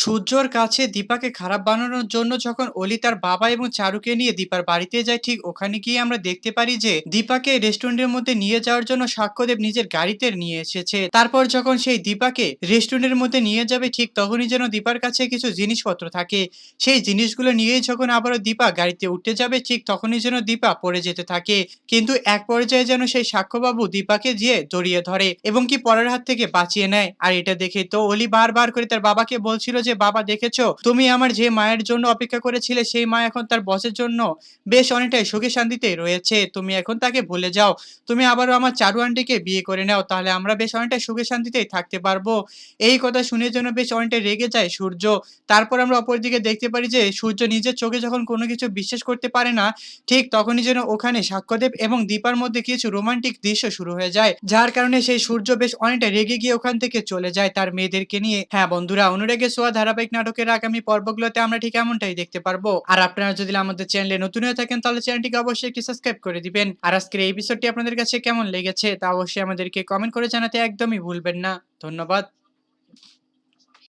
সূর্যর কাছে দীপাকে খারাপ বানানোর জন্য যখন অলি তার বাবা এবং চারুকে নিয়ে দীপার বাড়িতে যায়, ঠিক ওখানে গিয়ে আমরা দেখতে পারি যে দীপাকে রেস্টুরেন্টের মধ্যে নিয়ে যাওয়ার জন্য সাক্ষ্যদেব নিজের গাড়িতে নিয়ে এসেছে। তারপর যখন সেই দীপাকে রেস্টুরেন্টের মধ্যে নিয়ে যাবে, ঠিক তখনই যেন দীপার কাছে কিছু জিনিসপত্র থাকে। সেই জিনিসগুলো নিয়েই যখন আবারও দীপা গাড়িতে উঠতে যাবে, ঠিক তখনই যেন দীপা পড়ে যেতে থাকে। কিন্তু এক পর্যায়ে যেন সেই সাক্ষ্যবাবু দীপাকে গিয়ে জড়িয়ে ধরে এবং কি পরের হাত থেকে বাঁচিয়ে নেয়। আর এটা দেখে তো অলি বারবার করে তার বাবাকে বলছিল যে বাবা দেখেছ, তুমি আমার যে মায়ের জন্য অপেক্ষা করেছিলে, সেই মা এখন তার বসের জন্য বেশ অনেকটাই সুখে শান্তিতে রয়েছে। তুমি এখন তাকে ভুলে যাও। তুমি আবারও আমার চারু আন্টিকে বিয়ে করে নাও, তাহলে আমরা বেশ অনেকটা সুখে শান্তিতেই থাকতে পারব। এই কথা শুনে যেন বেশ অনেকটা রেগে যায় সূর্য। তারপর আমরা অপরদিকে দেখতে পারি যে, সূর্য নিজের চোখে যখন কোনো কিছু বিশ্বাস করতে পারে না, ঠিক তখনই যেন ওখানে সাক্ষ্যদেব এবং দীপার মধ্যে কিছু রোমান্টিক দৃশ্য শুরু হয়ে যায়, যার কারণে সেই সূর্য বেশ অনেকটা রেগে গিয়ে ওখান থেকে চলে যায় তার মেয়েদেরকে নিয়ে। হ্যাঁ বন্ধুরা অনুরাগে সোয়া ধারাবাহিক নাটকের আগামী পর্বগুলোতে আমরা ঠিক এমনটাই দেখতে পারব। আর আপনারা যদি আমাদের চ্যানেলে নতুন হয়ে থাকেন, তাহলে চ্যানেলটিকে অবশ্যই একটি সাবস্ক্রাইব করে দিবেন। আর আজকের এই এপিসোডটি আপনাদের কাছে কেমন লেগেছে, তা অবশ্যই আমাদেরকে কমেন্ট করে জানাতে একদমই ভুলবেন না। ধন্যবাদ।